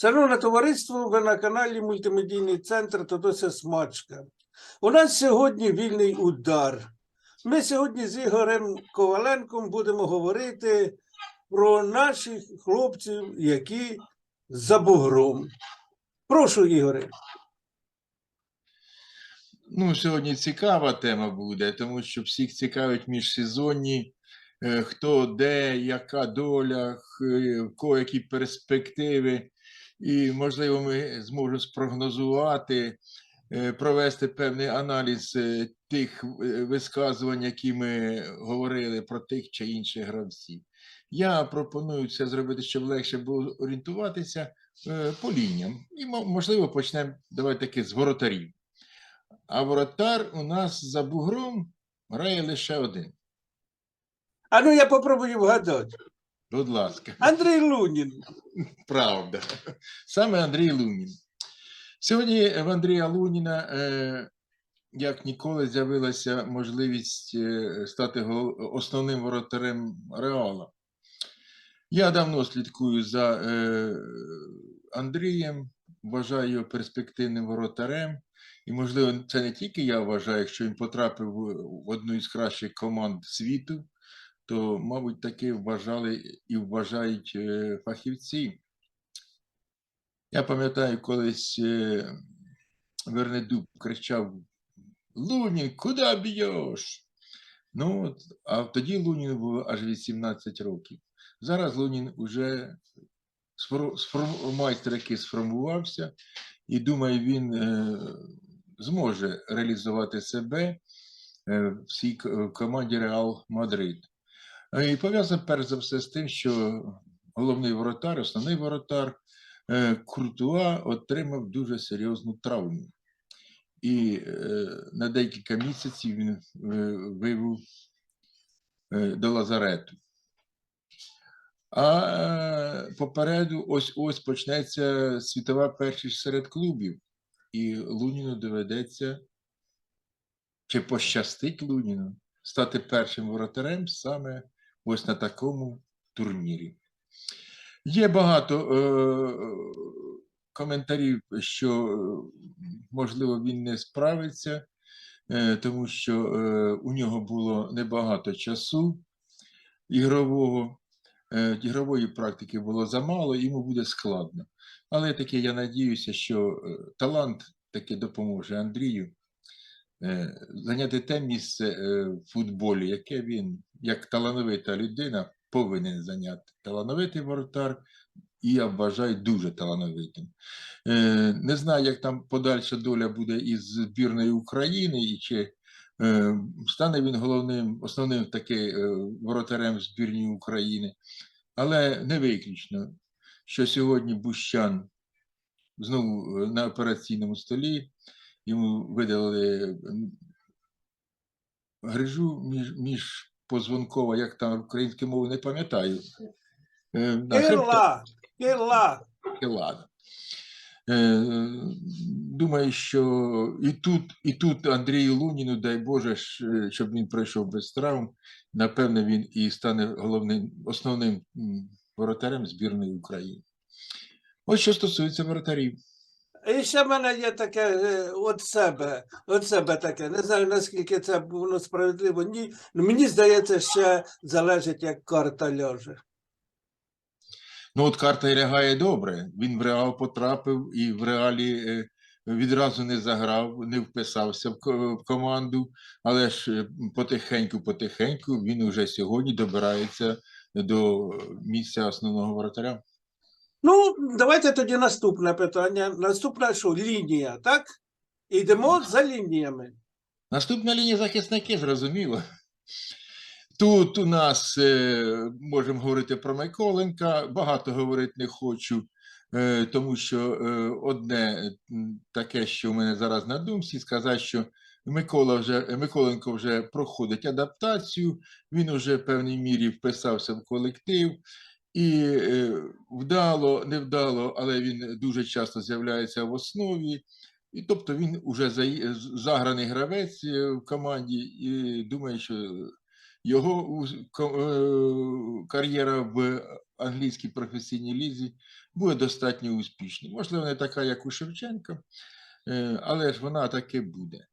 Шановне товариство, ви на каналі Мультимедійний центр Тодося Смачка. У нас сьогодні вільний удар. Ми сьогодні з Ігорем Коваленком будемо говорити про наших хлопців, які за бугром. Прошу, Ігоре. Ну, сьогодні цікава тема буде, тому що всіх цікавить міжсезонні, е, хто де, яка доля, в кого які перспективи. І, можливо, ми зможемо спрогнозувати, е, провести певний аналіз е, тих е, висказувань, які ми говорили про тих чи інших гравців. Я пропоную це зробити, щоб легше було орієнтуватися по лініям. І, можливо, почнемо давай таки з воротарів. А воротар у нас за бугром грає лише один. А ну я попробую вгадати. Будь ласка, Андрій Лунін. правда. Саме Андрій Лунін. Сьогодні в Андрія Луніна, е, як ніколи, з'явилася можливість е, стати основним воротарем Реала. Я давно слідкую за е, Андрієм, вважаю його перспективним воротарем. І, можливо, це не тільки я вважаю, якщо він потрапив в одну із кращих команд світу, то, мабуть, таки вважали і вважають е, фахівці. Я пам'ятаю, колись е, Вернедуб кричав: Лунін, куди б'єш? Ну, а тоді Луніну було аж 18 років. Зараз Лунін сфор- майстер, який сформувався, і думаю, він е, зможе реалізувати себе в цій команді Реал Мадрид. Е, І пов'язано перш за все з тим, що головний воротар, основний воротар е, Куртуа отримав дуже серйозну травму. І е, на декілька місяців він вивів до лазарету. А попереду ось ось почнеться світова першість серед клубів, і Луніну доведеться, чи пощастить Луніну стати першим воротарем саме ось на такому турнірі. Є багато е, коментарів, що, е, можливо, він не справиться, е, тому що е, у нього було небагато часу ігрового, е, ігрової практики було замало, йому буде складно. Але таки я надіюся, що е, талант таки допоможе Андрію зайняти те місце е, в футболі, яке він, як талановита людина, повинен зайняти. Талановитий воротар, і я вважаю дуже талановитим. Е, Не знаю, як там подальша доля буде із збірної України, і чи е, стане він головним, основним таки е, воротарем в збірні України. Але не виключно, що сьогодні Бущан знову е, на операційному столі, йому видалили грижу між, між позвонкова, як там українською мовою, не пам'ятаю. Кила. Ладно. Е, Думаю, що і тут, і тут Андрію Луніну, дай Боже, е, щоб він пройшов без травм. Напевне, він і стане головним основним воротарем збірної України. Ось що стосується воротарів. І ще в мене є таке е, от себе, от себе таке. Не знаю, наскільки це воно справедливо. Ні. Мені здається, ще залежить, як карта ляже. Ну, от карта лягає добре. Він в реал потрапив і в реалі е, відразу не заграв, не вписався в команду, але ж потихеньку-потихеньку він уже сьогодні добирається до місця основного воротаря. Ну, давайте тоді наступне питання. Наступна що? Лінія, так? Йдемо за лініями. Наступна лінія захисники, зрозуміло. Тут у нас е, можемо говорити про Миколенка, багато говорити не хочу, е, тому що е, одне таке, що в мене зараз на думці, сказати, що Микола вже, Миколенко вже проходить адаптацію, він вже в певній мірі вписався в колектив. І е, вдало, невдало, але він дуже часто з'являється в основі. І тобто він уже заграний гравець е, в команді, і думаю, що його е, кар'єра в англійській професійній лізі буде достатньо успішною. Можливо, не така, як у Шевченка, але ж вона таки буде.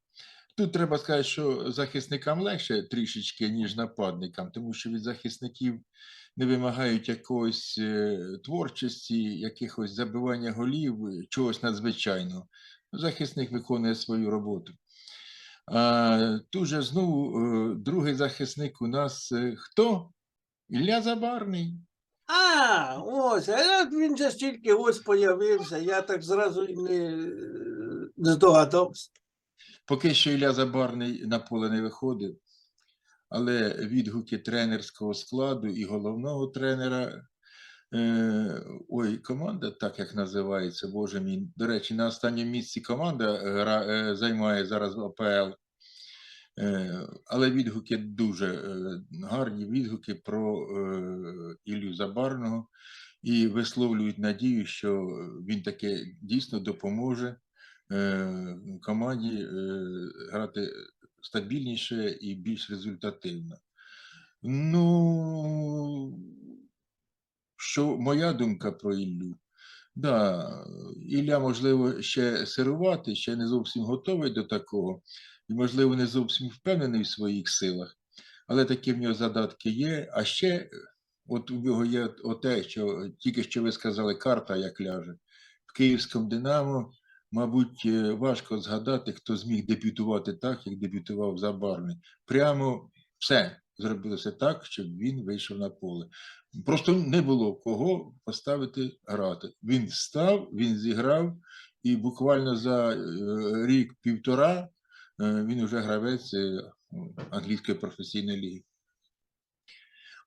Тут треба сказати, що захисникам легше трішечки, ніж нападникам, тому що від захисників не вимагають якоїсь е, творчості, якихось забивання голів, е, чогось надзвичайного. Захисник виконує свою роботу. А, тут же знову е, другий захисник у нас хто? Ілля Забарний. А, ось, а він же ж тільки ось появився, я так зразу і не, не здогадався. Поки що Ілля Забарний на поле не виходив, але відгуки тренерського складу і головного тренера. Е, ой, команда, так як називається, боже мій. До речі, на останньому місці команда е, займає зараз АПЛ. Е, але відгуки дуже гарні відгуки про Іллю Забарного і висловлюють надію, що він таки дійсно допоможе команді грати стабільніше і більш результативно. Ну, що моя думка про Іллю? Да, Ілля, можливо, ще сирувати, ще не зовсім готовий до такого, і, можливо, не зовсім впевнений в своїх силах, але такі в нього задатки є. А ще от у нього є оте, що тільки що ви сказали, карта як ляже. В Київському Динамо, мабуть, е, важко згадати, хто зміг дебютувати так, як дебютував Забарний. Прямо все зробилося так, щоб він вийшов на поле. Просто не було кого поставити грати. Він став, він зіграв, і буквально за е, рік-півтора е, він вже гравець англійської професійної ліги.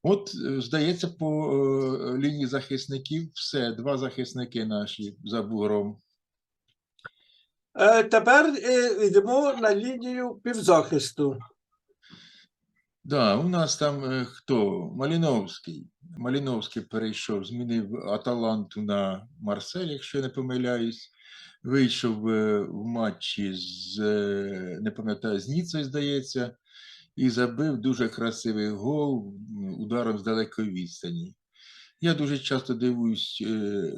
От, здається, по лінії захисників все. Два захисники наші за бугром. Е, тепер е, йдемо на лінію півзахисту. Да, у нас там е, хто? Маліновський. Маліновський перейшов, змінив Аталанту на Марсель, якщо я не помиляюсь. Вийшов в матчі з, не пам'ятаю, з Ніцею, здається, і забив дуже красивий гол ударом з далекої відстані. Я дуже часто дивуюсь,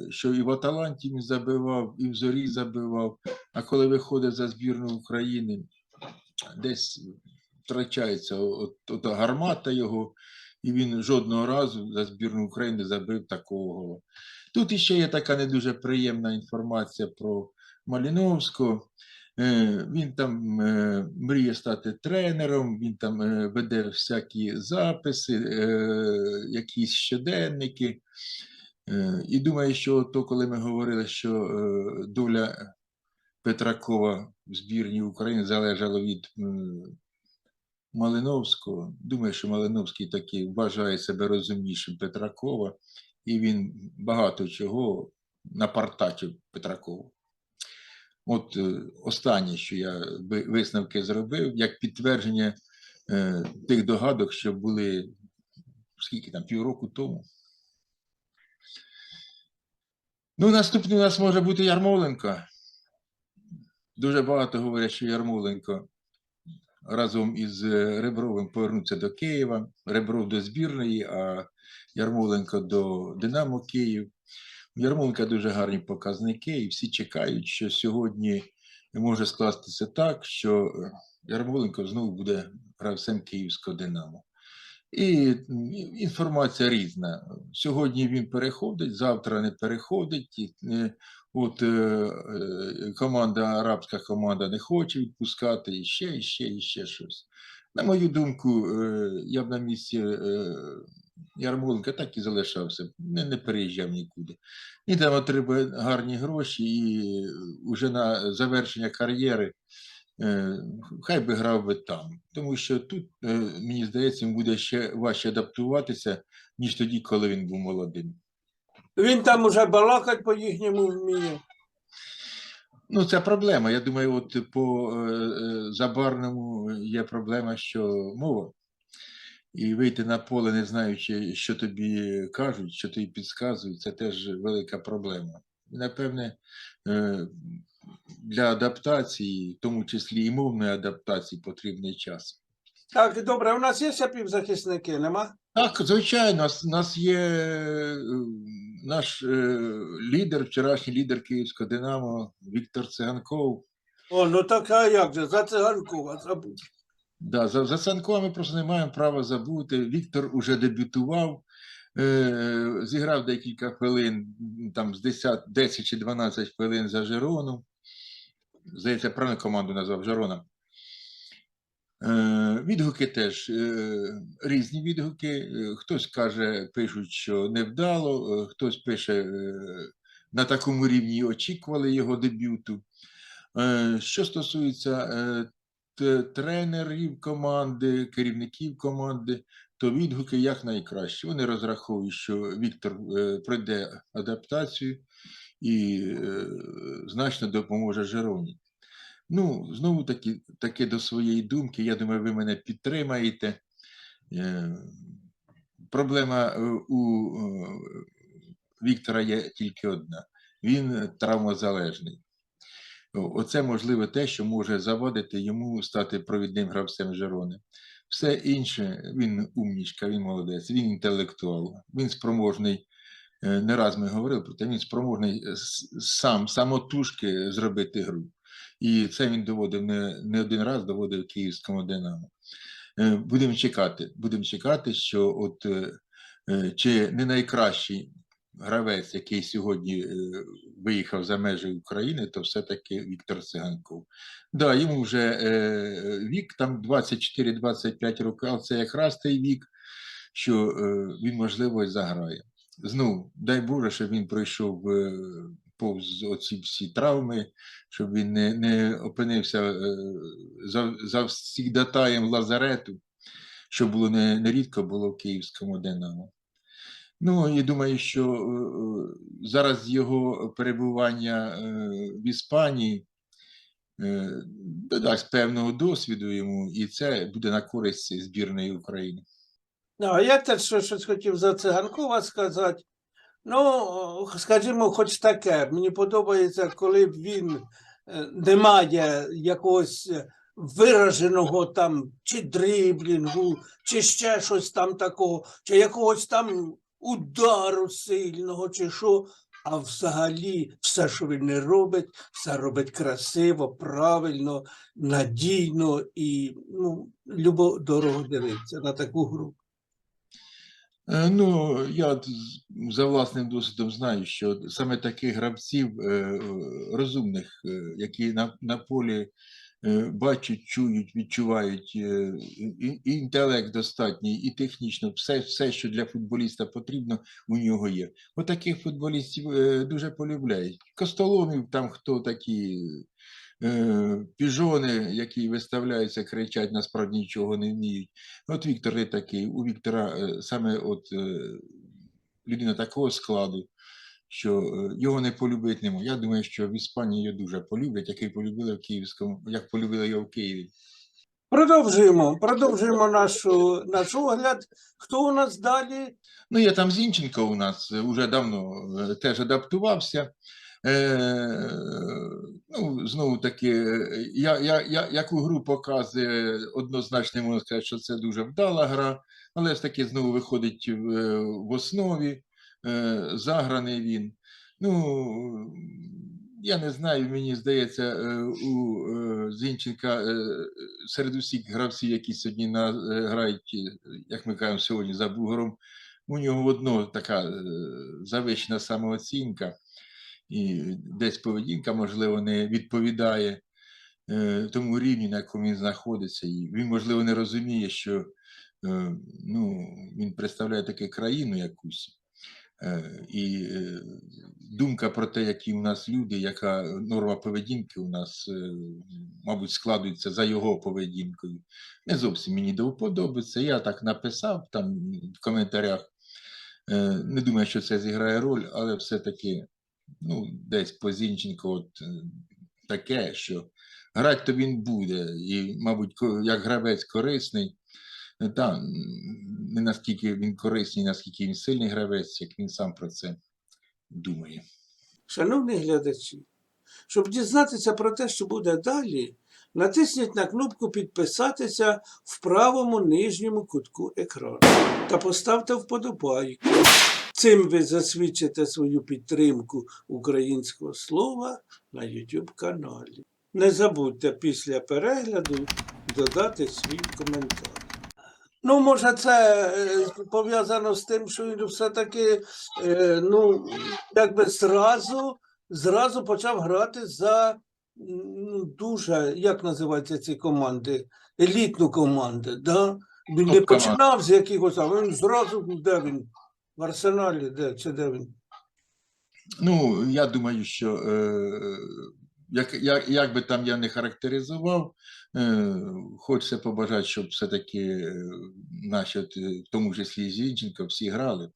що і в Аталанті він забивав, і в Зорі забивав, а коли виходить за збірну України, десь втрачається от, от гармата його, і він жодного разу за збірну України забив такого гола. Тут іще є така не дуже приємна інформація про Маліновського. Е, Він там е, мріє стати тренером, він там е, веде всякі записи, якісь щоденники. І думаю, що то, коли ми говорили, що доля Петракова в збірні України залежала від Малиновського. Думаю, що Малиновський таки вважає себе розумнішим Петракова, і він багато чого напартачив Петракову. От е, останнє, що я висновки зробив, як підтвердження е, тих догадок, що були скільки там, півроку тому. Ну, наступний у нас може бути Ярмоленко. Дуже багато говорять, що Ярмоленко разом із е, Ребровим повернуться до Києва, Ребров до збірної, а Ярмоленко до Динамо Київ. У Ярмоленка дуже гарні показники, і всі чекають, що сьогодні може скластися так, що е, Ярмоленко знову буде гравцем Київського Динамо. І інформація різна. Сьогодні він переходить, завтра не переходить. е, От е, е, команда, арабська команда не хоче відпускати, і ще, і ще, і ще щось. На мою думку, я б на місці Ярмоленка так і залишався, не, не переїжджав нікуди. Він там отримує гарні гроші, і вже на завершення кар'єри хай би грав би там. Тому що тут, е, мені здається, буде ще важче адаптуватися, ніж тоді, коли він був молодим. Він там уже балакать по їхньому вміє. Ну, це проблема. Я думаю, от по е, е, забарному є проблема, що мова. І вийти на поле, не знаючи, що тобі кажуть, що тобі підказують, це теж велика проблема. Напевне, е, для адаптації, в тому числі і мовної адаптації, потрібний час. Так, добре, у нас є півзахисники, нема? Так, звичайно, у нас, нас є е, наш е, лідер, вчорашній лідер Київського Динамо Віктор Циганков. О, ну так а як же, за циганкова забув. Да, за, за Цанкова ми просто не маємо права забути. Віктор уже дебютував, е, зіграв декілька хвилин, там з 10, 10 чи 12 хвилин за Жерону. Здається, правильно команду назвав Жерона. Е, відгуки теж е, різні відгуки. Е, Хтось каже, пишуть, що невдало, хтось пише на такому рівні очікували його дебюту. Що стосується тренерів команди, керівників команди, то відгуки якнайкращі. Вони розраховують, що Віктор пройде адаптацію і е, значно допоможе Жероні. Ну, знову таки, таки до своєї думки, я думаю, ви мене підтримаєте. Е, Проблема е, у е, Віктора є тільки одна: він травмозалежний. Оце можливо те, що може завадити йому стати провідним гравцем Жерони. Все інше, він умнічка, він молодець, він інтелектуал, він спроможний. Е, Не раз ми говорили про те, він спроможний е, сам, самотужки зробити гру. І це він доводив не, не один раз, доводив київському Динамо. Е, Будемо чекати, будемо чекати, що от чи не найкращий гравець, який сьогодні виїхав за межі України, то все-таки Віктор Циганков. Да, йому вже вік там 24-25 років, але це якраз той вік, що він можливо і заграє. Знову, дай Боже, щоб він пройшов е, повз оці всі травми, щоб він не, не опинився е, за, за всігдатаєм лазарету, що було не, нерідко було в київському Динамо. Ну, і думаю, що е, зараз його перебування в Іспанії додасть певного досвіду йому, і це буде на користь збірної України. Ну, а я теж щось хотів за циганкова сказати. Ну, скажімо, хоч таке. Мені подобається, коли він е, не має якогось е, вираженого там чи дриблінгу, чи ще щось там такого, чи якогось там удару сильного, чи що. А взагалі все, що він не робить, все робить красиво, правильно, надійно і ну, любо дорого дивитися на таку гру. Е, Ну, я за власним досвідом знаю, що саме таких гравців е, е, розумних, які на, на полі бачать, чують, відчувають і, інтелект достатній, і технічно, все, все, що для футболіста потрібно, у нього є. От футболістів дуже полюбляють. Костоломів там хто такі. Е, Піжони, які виставляються, кричать, насправді нічого не вміють. От Віктор не такий. У Віктора е, саме от е, людина такого складу, що його не полюбити не може. Я думаю, що в Іспанії його дуже полюблять, як і полюбили в Київському, як полюбили його в Києві. Продовжуємо, продовжуємо нашу, наш огляд. Хто у нас далі? Ну, я там Зінченко у нас е, уже давно теж адаптувався. Е, ну, знову таки, я, я, я, яку гру показує, однозначно можна сказати, що це дуже вдала гра, але ж таки знову виходить в, в основі, е, заграний він. Ну, я не знаю, мені здається, е, у Зінченка серед усіх гравців, які сьогодні на, грають, як ми кажемо сьогодні, за бугором, у нього одно така завищена самооцінка, і десь поведінка, можливо, не відповідає е, тому рівні, на якому він знаходиться. І він, можливо, не розуміє, що е, ну, він представляє таку країну якусь. Е, І думка про те, які у нас люди, яка норма поведінки у нас, мабуть, складується за його поведінкою. Не зовсім мені до вподоби. Я так написав там в коментарях. Не думаю, що це зіграє роль, але все-таки ну, десь по Зінченко от е, таке, що грати то він буде, і, мабуть, як гравець корисний. Е, Та, не наскільки він корисний, наскільки він сильний гравець, як він сам про це думає. Шановні глядачі, щоб дізнатися про те, що буде далі, натисніть на кнопку підписатися в правому нижньому кутку екрану та поставте вподобайку. Цим ви засвідчите свою підтримку українського слова на YouTube каналі. Не забудьте після перегляду додати свій коментар. Ну, може, це е, пов'язано з тим, що він все-таки е, ну, якби зразу, зразу почав грати за ну, дуже, як називаються ці команди? Елітну команду. Да? Він не починав з якихось, а він зразу, де він? В арсеналі, де чи де він? Ну, я думаю, що е, як, як, як би там я не характеризував, е, хочеться побажати, щоб все-таки е, наші, от, е, в тому числі і Зінченко, всі грали.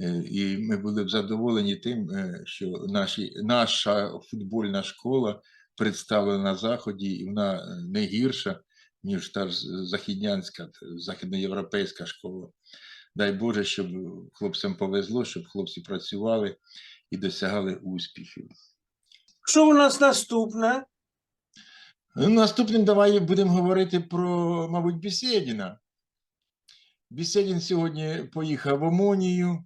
Е, І ми були б задоволені тим, е, що наші, наша футбольна школа представлена на Заході, і вона е, не гірша, ніж та ж західнянська, західноєвропейська школа. Дай Боже, щоб хлопцям повезло, щоб хлопці працювали і досягали успіхів. Що у нас наступне? Ну, Наступним давай будемо говорити про, мабуть, Бісєдіна. Бісєдін сьогодні поїхав в Омонію.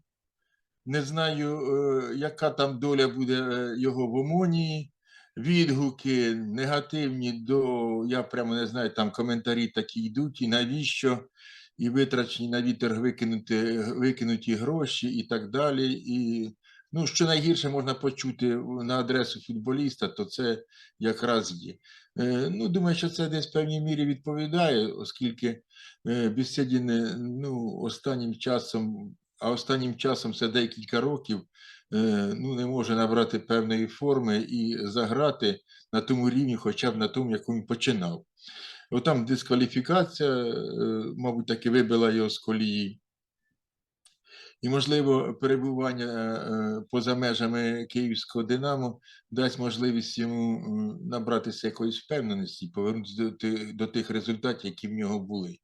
Не знаю, е, яка там доля буде е, його в Омонії. Відгуки негативні до, я прямо не знаю, там коментарі такі йдуть, і навіщо, і витрачені на вітер викинути, викинуті гроші і так далі. І, ну, що найгірше можна почути на адресу футболіста, то це якраз є. Е, Ну, думаю, що це десь в певній мірі відповідає, оскільки е, Бісєдін е, ну, останнім часом, а останнім часом це декілька років, е, ну, не може набрати певної форми і заграти на тому рівні, хоча б на тому, якому він починав. От там дискваліфікація, е, мабуть, таки вибила його з колії. І, можливо, перебування е, поза межами київського Динамо дасть можливість йому набратися якоїсь впевненості і повернутися до тих, результатів, які в нього були.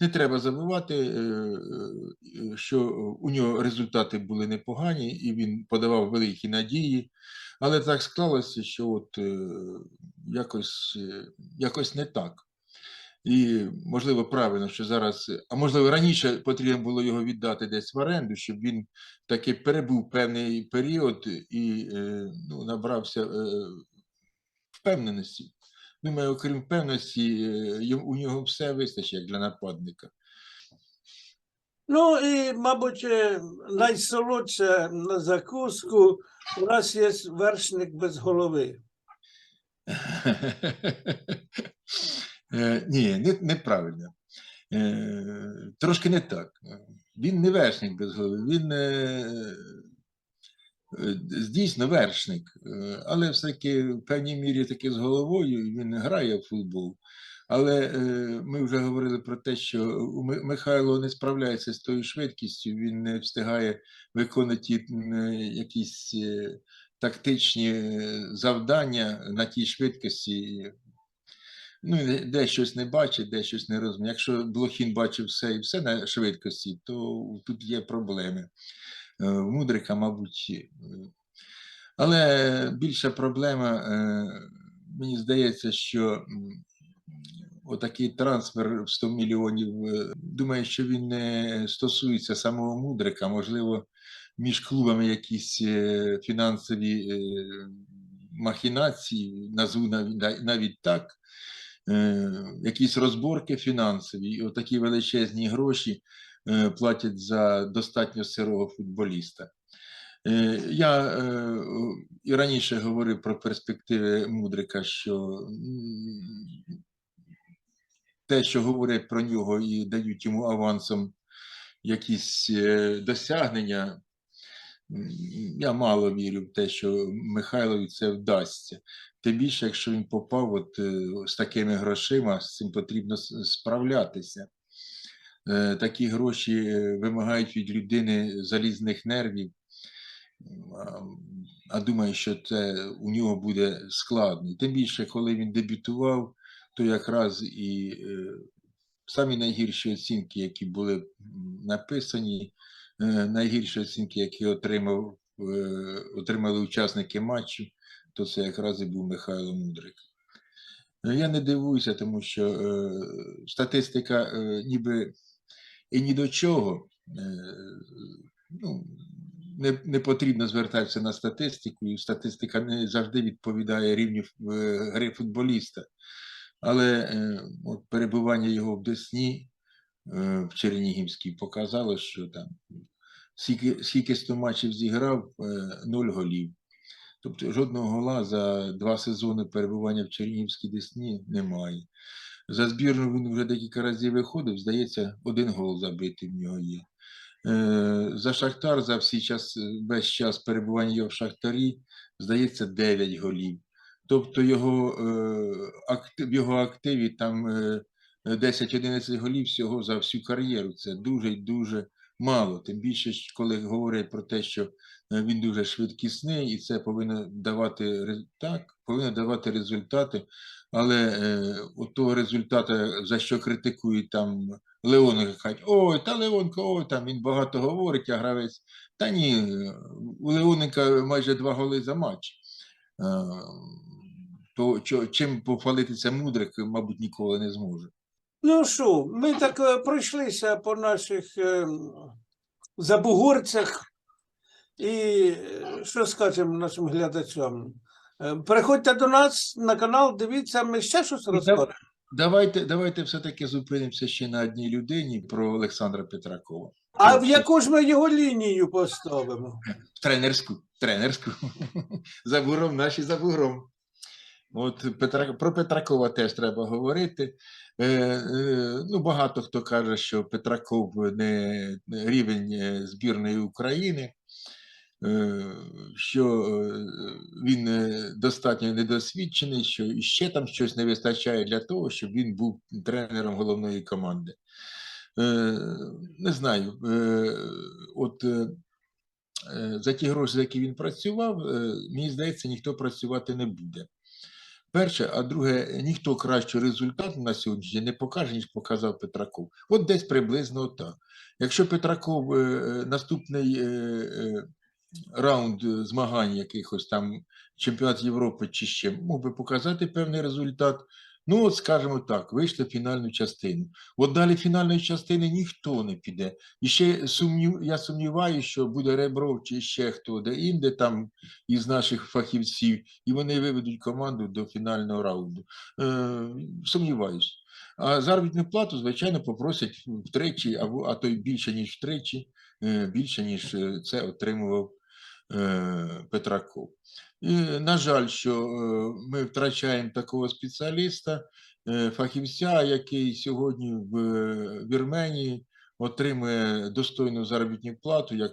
Не треба забувати, е, е, що у нього результати були непогані, і він подавав великі надії, але так склалося, що от е, якось, е, якось не так. І можливо правильно, що зараз, а можливо раніше потрібно було його віддати десь в оренду, щоб він таки перебув певний період і е, ну, набрався е, впевненості. Думаю, окрім впевненості, е, у нього все вистачить як для нападника. Ну і, мабуть, найсолодше на закуску у нас є вершник без голови. Е, Ні, не, неправильно. Е, Трошки не так. Він не вершник без голови, він е, е, дійсно вершник, е, але все-таки в певній мірі таки з головою він грає в футбол. Але ми вже говорили про те, що Михайло не справляється з тою швидкістю, він не встигає виконати якісь тактичні завдання на тій швидкості, ну, де- щось не бачить, де щось не розуміє. Якщо Блохін бачив все і все на швидкості, то тут є проблеми. Е, Мудрика, мабуть. Але більша проблема, е, мені здається, що отакий трансфер в 100 мільйонів, е, думаю, що він не стосується самого Мудрика, можливо, між клубами якісь фінансові махінації, назву навіть так, е, якісь розборки фінансові, і отакі величезні гроші е, платять за достатньо сирого футболіста. Е, Я і раніше говорив про перспективи Мудрика, що те, що говорять про нього і дають йому авансом якісь досягнення, я мало вірю в те, що Михайлові це вдасться. Тим більше, якщо він попав от, е, з такими грошима, з цим потрібно справлятися. Е, Такі гроші е, вимагають від людини залізних нервів. А, думаю, що це у нього буде складно. Тим більше, коли він дебютував, то якраз і самі найгірші оцінки, які були написані, найгірші оцінки, які отримав, отримали учасники матчу, то це якраз і був Михайло Мудрик. Е, Я не дивуюся, тому що е, статистика е, ніби і ні до чого. Е, ну, не, не потрібно звертатися на статистику, і статистика не завжди відповідає рівню е, гри футболіста. Але е, от перебування його в Десні е, в Чернігівській показало, що там скільки, скільки 100 матчів зіграв, е, нуль голів. Тобто жодного гола за два сезони перебування в Чернігівській Десні немає. За збірну він вже декілька разів виходив, здається, один гол забитий в нього є. Е, За Шахтар за всі час, весь час перебування його в Шахтарі, здається, 9 голів. Тобто його, е, в його активі там е, 10-11 голів всього за всю кар'єру. Це дуже і дуже мало. Тим більше, коли говорять про те, що е, він дуже швидкісний, і це повинно давати так, повинно давати результати. Але е, от того результату, за що критикують там кажуть, ой, та Леонко, ой, там він багато говорить, а гравець. Та ні, е, у Леоника майже два голи за матч. Е, То чим похвалитися мудрик, мабуть, ніколи не зможе. Ну що, ми так е, пройшлися по наших е, забугорцях. І е, що скажемо нашим глядачам? Е, Переходьте до нас на канал, дивіться, ми ще щось розкажемо. Давайте, давайте все-таки зупинимося ще на одній людині про Олександра Петракова. А в яку ж ми його лінію поставимо? Тренерську, тренерську. За бугром, наші за бугром. От Петра, про Петракова теж треба говорити. Е, е, ну, багато хто каже, що Петраков не рівень е, збірної України, що е, він е, достатньо недосвідчений, що іще там щось не вистачає для того, щоб він був тренером головної команди. Е, не знаю, е, от е, е, за ті гроші, за які він працював, е, мені здається, ніхто працювати не буде. Перше, а друге, ніхто кращого результату на сьогодні не покаже, ніж показав Петраков. От десь приблизно так. Якщо Петраков е, е, наступний е, е, раунд е, змагань якихось там чемпіонат Європи чи ще мог би показати певний результат. Ну, от скажімо так, вийшли в фінальну частину. От далі фінальної частини ніхто не піде. І ще сумнів, я сумніваюся, що буде Ребров чи ще хто де інде там із наших фахівців, і вони виведуть команду до фінального раунду. Е, сумніваюсь. А заробітну плату, звичайно, попросять втричі, або а то й більше, ніж втричі, е, більше, ніж е, це отримував Петраков. І, на жаль, що е, ми втрачаємо такого спеціаліста, е, фахівця, який сьогодні в Вірменії отримує достойну заробітну плату, як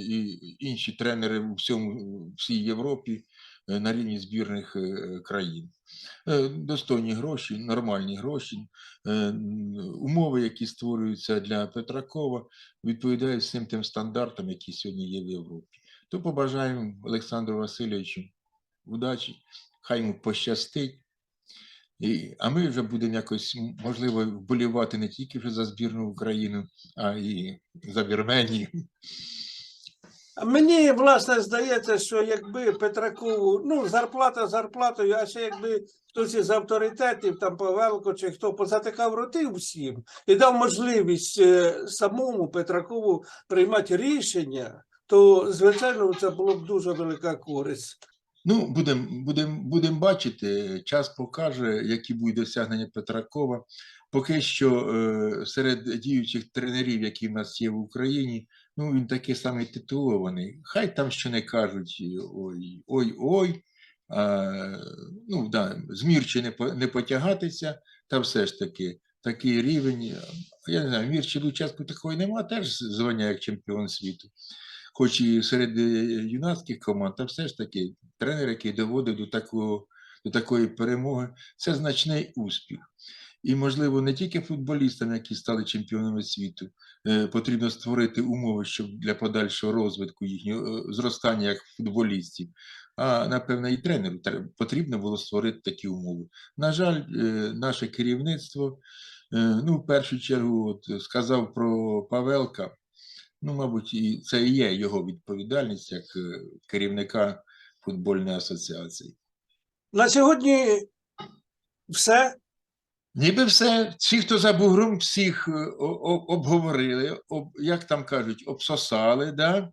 і інші тренери у всьому всій Європі на рівні збірних країн. Достойні гроші, нормальні гроші, е, умови, які створюються для Петракова, відповідають всім тим стандартам, які сьогодні є в Європі. То побажаємо Олександру Васильовичу удачі, хай йому пощастить. І, а ми вже будемо якось, можливо, вболівати не тільки вже за збірну Україну, а і за Вірменію. Мені, власне, здається, що якби Петракову, ну, зарплата зарплатою, а ще якби хтось із авторитетів, там Павелко чи хто позатикав роти всім і дав можливість е, самому Петракову приймати рішення, то, звичайно, це було б дуже велика користь. Ну, будемо будем, будем бачити, час покаже, які будуть досягнення Петракова. Поки що е, серед діючих тренерів, які в нас є в Україні, ну він такий самий титулований. Хай там що не кажуть ой, ой, ой. А, ну, да, з Мірчі не, не потягатися, та все ж таки такий рівень. Я не знаю, Мірчі Луческу такої нема, теж звання як чемпіон світу. Хоч і серед е, юнацьких команд, та все ж таки тренер, який доводив до такого, до такої перемоги, це значний успіх. І, можливо, не тільки футболістам, які стали чемпіонами світу, е, потрібно створити умови, щоб для подальшого розвитку їхнього е, зростання як футболістів, а напевно і тренеру потрібно було створити такі умови. На жаль, наше керівництво, ну, в першу чергу, от, сказав про Павелка. Ну, мабуть, і це і є його відповідальність як е, керівника футбольної асоціації. На сьогодні Все? Ніби все, всі, хто за бугром, всіх е, обговорили, об, як там кажуть, обсосали, да? Е,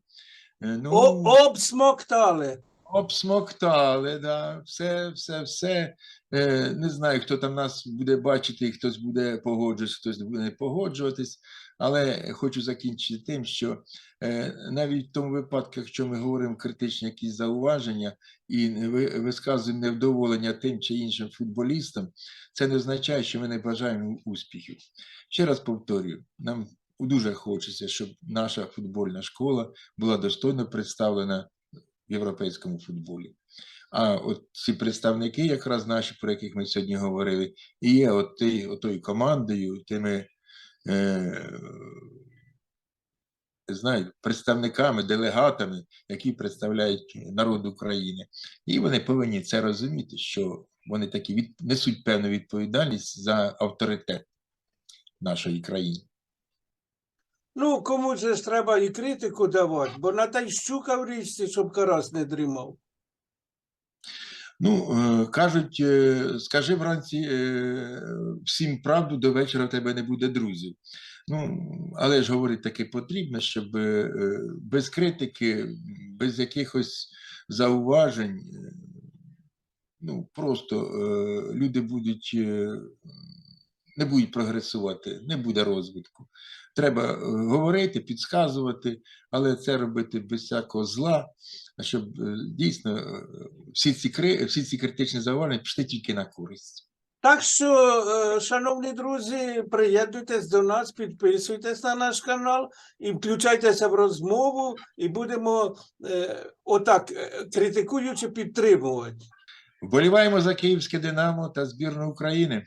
Ну, О, обсмоктали. обсмоктали, да? все, все, все. Не знаю, хто там нас буде бачити, хтось буде погоджуватися, хтось буде не погоджуватись. Але хочу закінчити тим, що е, навіть в тому випадку, якщо ми говоримо критичні якісь зауваження і висказуємо невдоволення тим чи іншим футболістам, це не означає, що ми не бажаємо успіхів. Ще раз повторюю, нам дуже хочеться, щоб наша футбольна школа була достойно представлена в європейському футболі. А от ці представники, якраз наші, про яких ми сьогодні говорили, і є от ти, отою командою, тими е, знаю, представниками, делегатами, які представляють народ України. І вони повинні це розуміти, що вони такі від, несуть певну відповідальність за авторитет нашої країни. Ну, комусь же ж треба і критику давати, бо на та й щука в річці, щоб карась не дрімав. Ну, е, кажуть, е, скажи вранці е, всім правду, до вечора в тебе не буде друзів. Ну, але ж говорить таки потрібно, щоб без критики, без якихось зауважень, ну, просто люди будуть, не будуть прогресувати, не буде розвитку. Треба говорити, підказувати, але це робити без всякого зла, щоб е, дійсно е, всі ці, всі ці критичні зауваження пішли тільки на користь. Так що, е, шановні друзі, приєднуйтесь до нас, підписуйтесь на наш канал і включайтеся в розмову, і будемо е, отак критикуючи підтримувати. Вболіваємо за київське Динамо та збірну України.